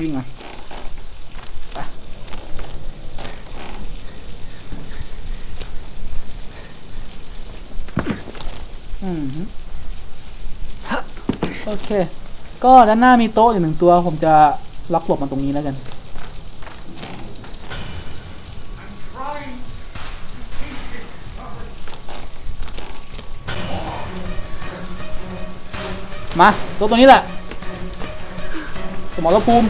วิ่งมาไปอืมฮึโอเค ก็ด้านหน้ามีโต๊ะอยู่หนึ่งตัว ผมจะล็อกหลบมันตรงนี้แล้วกันมาโต๊ะตัวนี้แหละ สมรภูมิ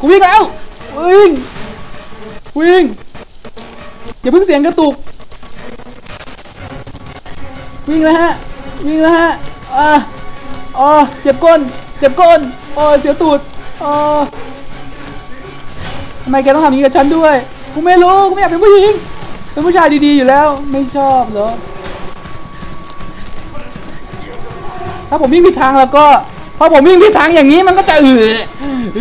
กูวิ่งแล้ววิ่งวิ่งอย่าเพิ่งเสียงกระตุก วิ่งแล้วฮะวิ่งแล้วฮะอ่าอ๋อเจ็บก้นเจ็บก้นโอ้ยเสียตูดอ๋อทำไมแกต้องทำอย่างนี้กับฉันด้วยกูไม่รู้กูไม่อยากเป็นผู้หญิงเป็นผู้ชายดีๆอยู่แล้วไม่ชอบเหรอถ้าผมวิ่งผิดทางแล้วก็ อผมวิ่งผิดทางอย่างนี้มันก็จะอืออ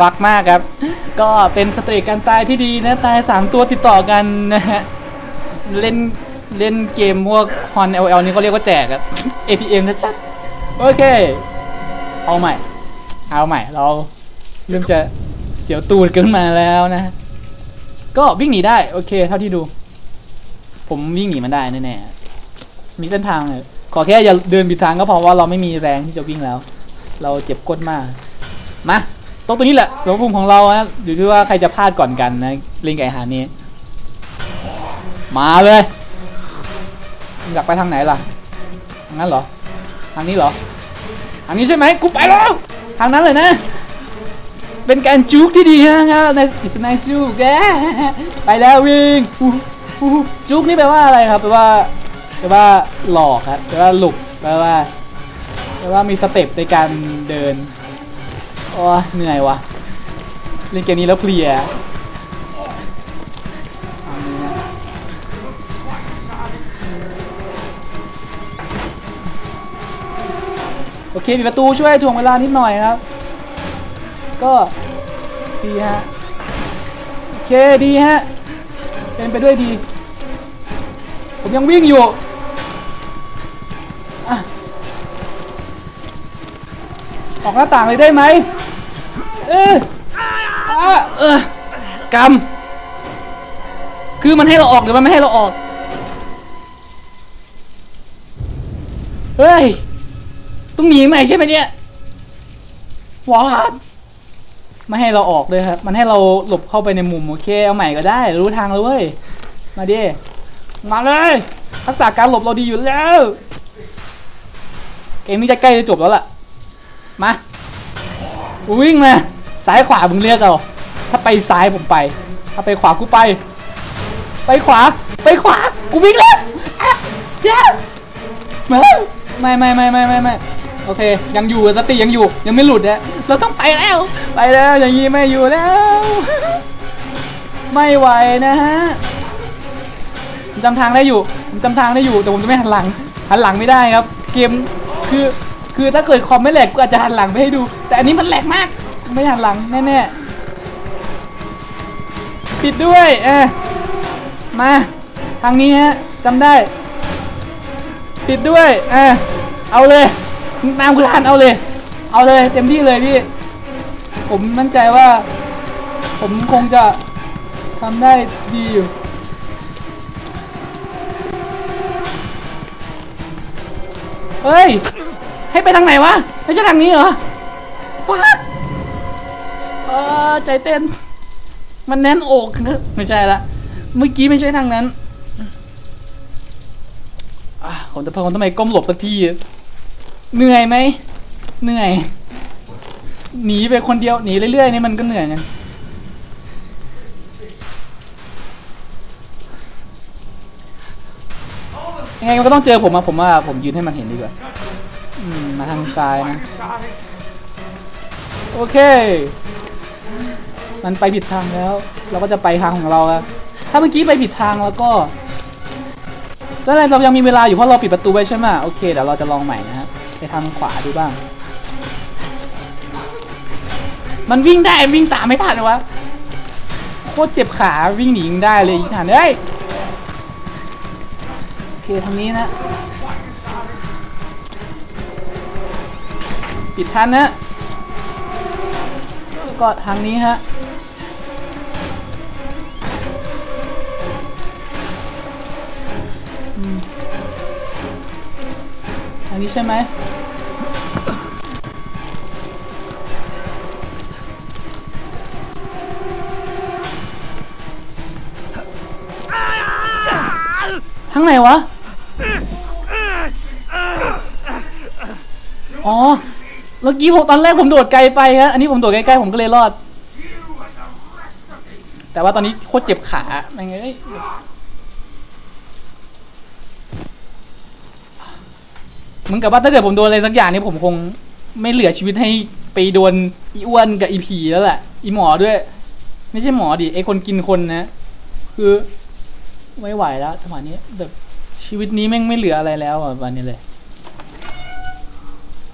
ฟักมากครับ ก็เป็นสเตรกการตายที่ดีนะ ตาย 3 ตัวติดต่อกันนะฮะ เล่นเล่นเกมพวกฮอน LL นี่เขาเรียกว่าแจกครับ ATM ชัดๆ โอเค เอาใหม่ เอาใหม่ เราเริ่มจะเสียวตูดขึ้นมาแล้วนะ ก็วิ่งหนีได้ โอเค เท่าที่ดู ผมวิ่งหนีมันได้แน่ๆ มีเส้นทางเลย ขอแค่อย่าเดินผิดทางก็พอว่าเราไม่มีแรงที่จะวิ่งแล้ว เราเจ็บก้นมาก มาตรงตัวนี้แหละสมภูมิของเรานะอยู่ที่ว่าใครจะพลาดก่อนกันนะล่นไก่หานี้ มาเลยอยากไปทางไหนล่ะทางนั้นเหรอ ทางนี้เหรอ ทางนี้ใช่ไหมกูไปแล้ว ทางนั้นเลยนะ เป็นการจุกที่ดีนะครับในอิสไนจุกแกไปแล้ววิ่งจุกนี่แปลว่าอะไรครับแปลว่า แปลว่าหลอกครับแปลว่าหลุกแปลว่าแปลว่ามีสเต็ปในการเดินโอ้เหนื่อยวะเล่นเกมนี้แล้วเพลียโอเคมีประตูช่วยถ่วงเวลานิดหน่อยครับ ก็ดีฮะโอเคดีฮะเป็นไปด้วยดี ผมยังวิ่งอยู่ ออกหน้าต่างเลยได้ไหมเอออะเออกำคือมันให้เราออกหรือมันไม่ให้เราออก เฮ้ย ต้องหนีไหมใช่ไหมเนี่ยว้าดไม่ให้เราออกเลยครับ มันให้เราหลบเข้าไปในมุมโอเค เอาใหม่ก็ได้ รู้ทางแล้วเว้ยมาดิ มาเลย ทักษะการหลบเราดีอยู่แล้ว เกมนี้จะใกล้จะจบแล้วล่ะ มาวิ่งมาซ้ายขวามึงเรียกเอาถ้าไปซ้ายผมไป ถ้าไปขวากูไป ไปขวา ไปขวา กูวิ่งแล้วอะเดี๋ยวมาไม่ไม่ไม่ไม่ไม่ไม่โอเค ยังอยู่สติยังอยู่ ยังไม่หลุดนะเราต้องไปแล้ว ไปแล้วอย่างนี้ไม่อยู่แล้ว ไม่ไหวนะฮะจำทางได้อยู่จำทางได้อยู่ แต่ผมจะไม่หันหลัง หันหลังไม่ได้ครับ เกมคือ คือถ้าเกิดคอมไม่แหลกก็อาจจะหันหลังไปให้ดู แต่อันนี้มันแหลกมาก ไม่หันหลังแน่ๆ ปิดด้วยเออมา ทางนี้ฮะจำได้ ปิดด้วยเออเอาเลยตามคุณลานเอาเลย เอาเลย เต็มที่เลยพี่ ผมมั่นใจว่า ผมคงจะทำได้ดีอยู่เฮ้ย ให้ไปทางไหนวะ ไม่ใช่ทางนี้เหรอฟักเออใจเต้น มันแน่นอกไม่ใช่ละ เมื่อกี้ไม่ใช่ทางนั้นอะผมจะพผมทำไมก้มหลบสักที เหนื่อยไหม เหนื่อย หนีไปคนเดียว หนีเรื่อยๆนี่มันก็เหนื่อยนะยังไงมันก็ต้องเจอผมอะผมว่าผมยืนให้มันเห็นดีกว่า ทางซ้ายนะ โอเค มันไปผิดทางแล้ว เราก็จะไปทางของเราครับถ้าเมื่อกี้ไปผิดทางแล้วก็แล้วอะไรเรายังมีเวลาอยู่เพราะเราปิดประตูไว้ใช่ไหมโอเคเดี๋ยวเราจะลองใหม่นะครับไปทางขวาดูบ้าง มันวิ่งได้วิ่งตามไม่ทันเลยวะโคตรเจ็บขาวิ่งหนียังได้เลยอีกทันเฮ้ยโอเคทางนี้นะ ปิดทันนะก็ทางนี้ฮะอืมทางนี้ใช่ไหมทางไหนวะ อ๋อ มื่อกี้ผมตอนแรกผมโดดไกลไปฮะ อันนี้ผมโดดใกล้ๆผมก็เลยรอด แต่ว่าตอนนี้โคตรเจ็บขาแม่งเอ้ยมือนกับว่าถ้าเกิดผมโดนอะไรสักอย่างนี่ผมคงไม่เหลือชีวิตให้ไปโดนอีอ้วนกับอีผีแล้วแหละ อีหมอด้วย ไม่ใช่หมอดิไอคนกินคนนะ คือไม่ไหวแล้วจังหวะนี้แบบชีวิตนี้แม่งไม่เหลืออะไรแล้วอะวันนี้เลย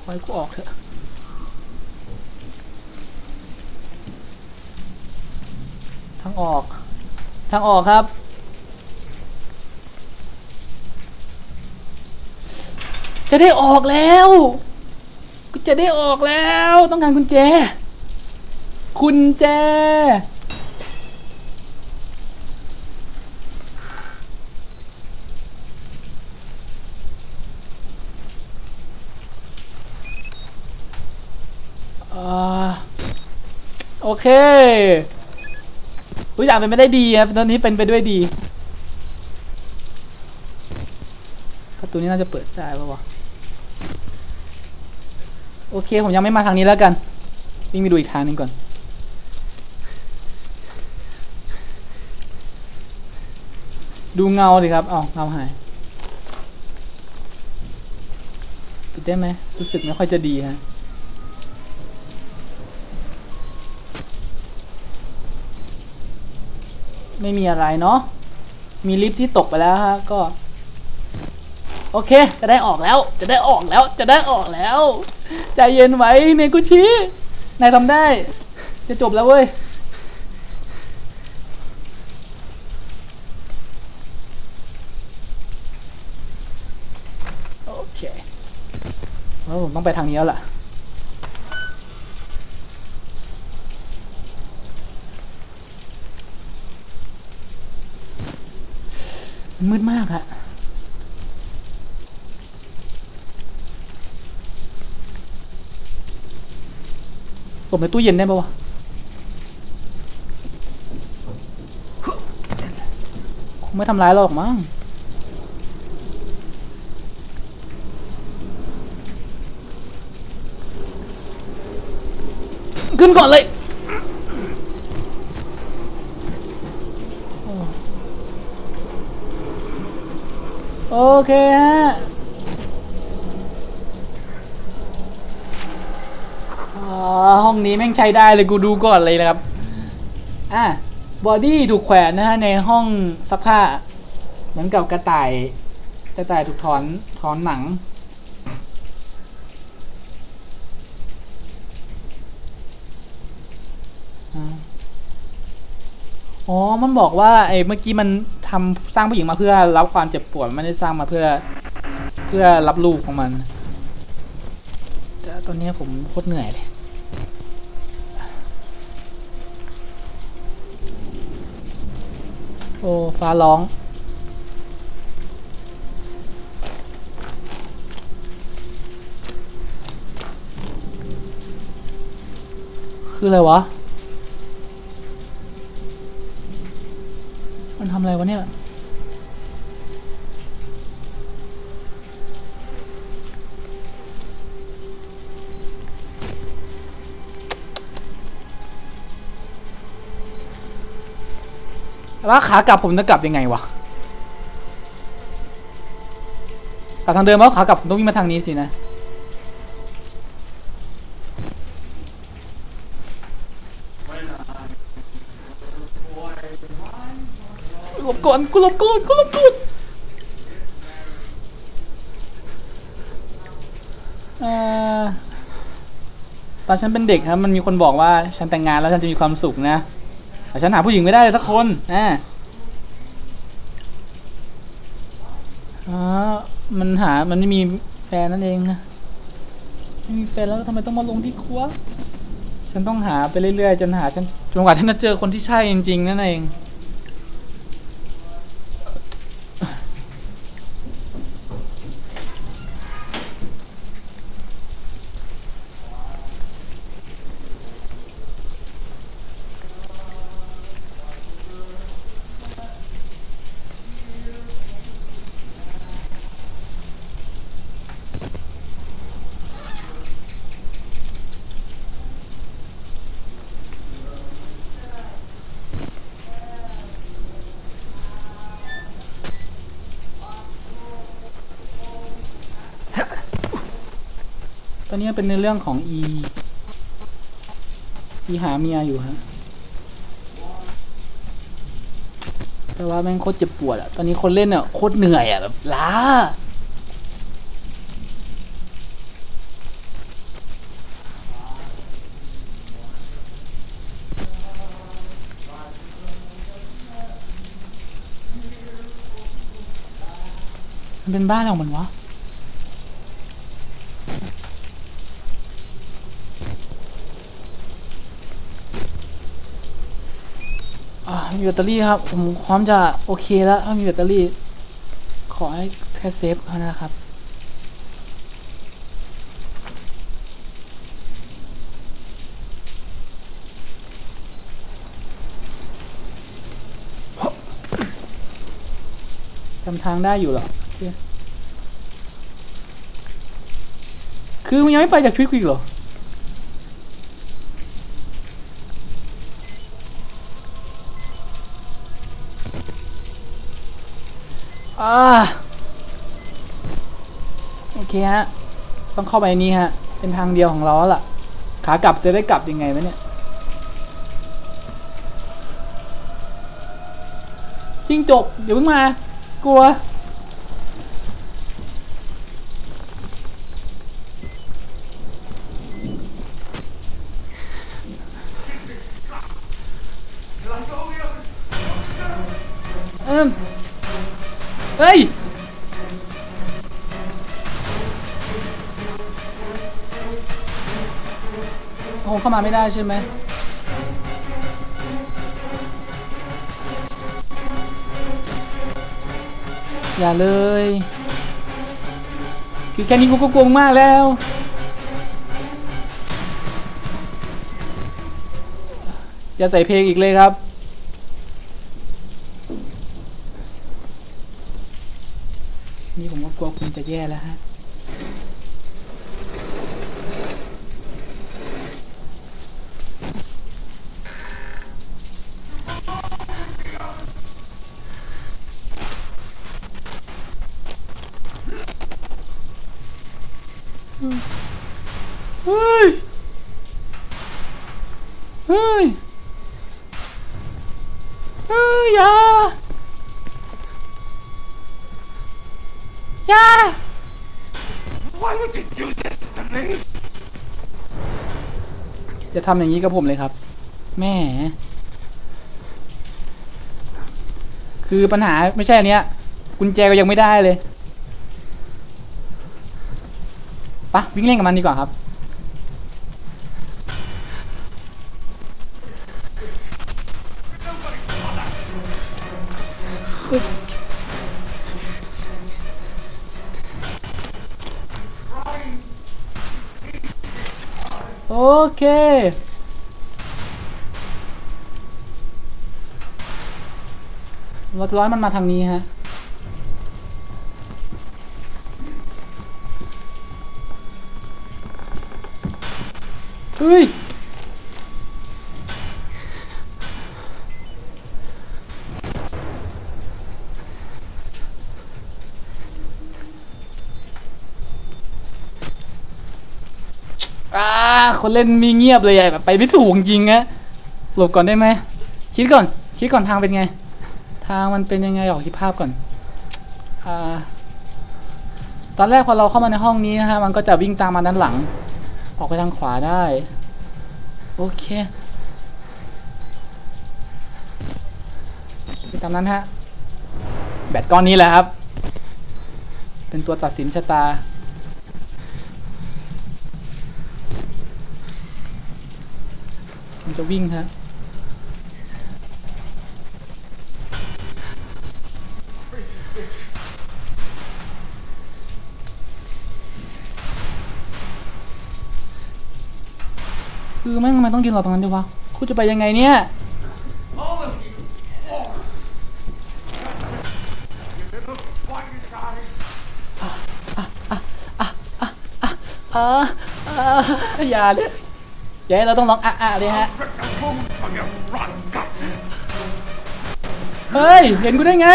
ไว้กูออกเถอะ ทางออก ทางออกครับ จะได้ออกแล้วกูจะได้ออกแล้ว ต้องการกุญแจ กุญแจอ่าโอเค ทุกอย่างเป็นไปได้ดีครับตอนนี้เป็นไปด้วยดี ประตูนี้น่าจะเปิดได้ปะวะโอเค ผมยังไม่มาทางนี้แล้วกัน วิ่งไปดูอีกทางนึงก่อน ดูเงาดิครับเอาเงาหายปิดได้ไหมรู้สึกไม่ค่อยจะดีฮะ ไม่มีอะไรเนาะมีลิฟที่ตกไปแล้วฮะก็ โอเค จะได้ออกแล้ว จะได้ออกแล้ว จะได้ออกแล้วใจเย็นไว้เนกุชินายทำได้ จะจบแล้วเว้ยโอเคเออผมต้องไปทางนี้แล้วล่ะ มืดมากอะกดในตู้เย็นได้ปะวะคงไม่ทำร้ายเราหรอกมั้งขึ้นก่อนเลย โอเคฮะอ่าห้องนี้แม่งใช้ได้เลยกูดูก่อนเลยนะครับ อะบอดี้ถูกแขวนนะฮะในห้องซักผ้า เหมือนกับกระต่ายกระต่ายถูกถอนถอนหนัง อ๋อ มันบอกว่าไอ้เมื่อกี้มัน ทำสร้างผู้หญิงมาเพื่อรับความเจ็บปวดไม่ได้สร้างมาเพื่อ เพื่อรับลูกของมันแต่ตอนนี้ผมโคตรเหนื่อยเลยโอ้ ฟ้าร้อง คืออะไรวะ มันทำอะไรวะเนี่ยแล้วขากลับผมจะกลับยังไงวะกลับทางเดิมแล้วขากลับผมต้องวิ่งมาทางนี้สินะ หลบก่อนกูหลบก่อนกูหลบก่อนอ่อตอนฉันเป็นเด็กครับมันมีคนบอกว่าฉันแต่งงานแล้วฉันจะมีความสุขนะแต่ฉันหาผู้หญิงไม่ได้เลยสักคนนะอ๋อมันหามันไม่มีแฟนนั่นเองนะไม่มีแฟนแล้วทำไมต้องมาลงที่ครัวฉันต้องหาไปเรื่อยๆจนหาฉันจนกว่าฉันจะเจอคนที่ใช่จริงๆนั่นเอง ตอนนี้เป็นในเรื่องของ E E หาเมียอยู่ฮะแต่ว่าแม่งโคตรเจ็บปวดอะตอนนี้คนเล่นอะโคตรเหนื่อยอะแบบล้า มันเป็นบ้านของมันวะ มีแบตเตอรี่ครับ ผมพร้อมจะโอเคแล้ว ถ้ามีแบตเตอรี่ ขอให้แค่เซฟเท่านั้นนะครับจำทางได้อยู่หรอ คือมันยังไม่ไปจากชีวิตกูอีกเหรอ โอเคฮะ ต้องเข้าไปนี้ฮะ เป็นทางเดียวของเราแล้วล่ะ ขากลับจะได้กลับยังไงวะเนี่ยจิ้งจกเดี๋ยวเพิ่งมา กลัว มาไม่ได้ใช่ไหมอย่าเลย คือแค่นี้กูก็กลัวมากแล้ว อย่าใส่เพลงอีกเลยครับ นี่ผมก็กลัวคุณจะแย่แล้วฮะ เฮ้ย เฮ้ย เฮ้ยอย่าอย่า Why would you do this to me? จะทำอย่างนี้กับผมเลยครับ แม่ คือปัญหาไม่ใช่อันเนี้ยกุญแจก็ยังไม่ได้เลย ปะวิ่งเล่นกับมันดีกว่าครับ โอเคเราจะร้อยมันมาทางนี้ฮะ ฮ้ย อ่า คนเล่นมีเงียบเลยอะแบบไปไม่ถูกจริงๆอะหลบก่อนได้ไหม คิดก่อน คิดก่อนทางเป็นไง ทางมันเป็นยังไงออกคิดภาพก่อน อ่า ตอนแรกพอเราเข้ามาในห้องนี้นะฮะ มันก็จะวิ่งตามมาด้านหลัง ออกไปทางขวาได้ โอเคไปตามนั้นฮะ แบตก้อนนี้แหละครับ เป็นตัวตัดสินชะตา มันจะวิ่งฮะ คือแม่งทำไมต้องยืนรอตรงนั้นด้วยวะคุณจะไปยังไงเนี่ย All of you. Oh. You little swine guys. อ่าอ่าอย่าเลยอย่าเราต้องร้องอะอะเลยฮะ เฮ้ย เห็นกูได้ไง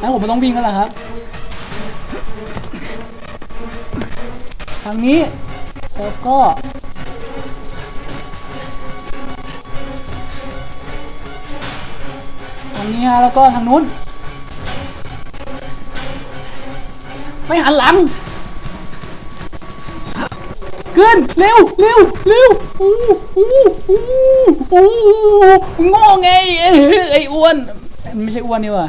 งั้นผมม่ต้องวิ่งแล้วล่ะครับ ทางนี้ แล้วก็ทางนี้ฮะแล้วก็ทางนู้น ไม่หันหลัง ขึ้น เร็วเร็วเร็วอู้อู้อู้อู้งอไงไอ้อ้วน ไม่ใช่อ้วนนี่ว่ะ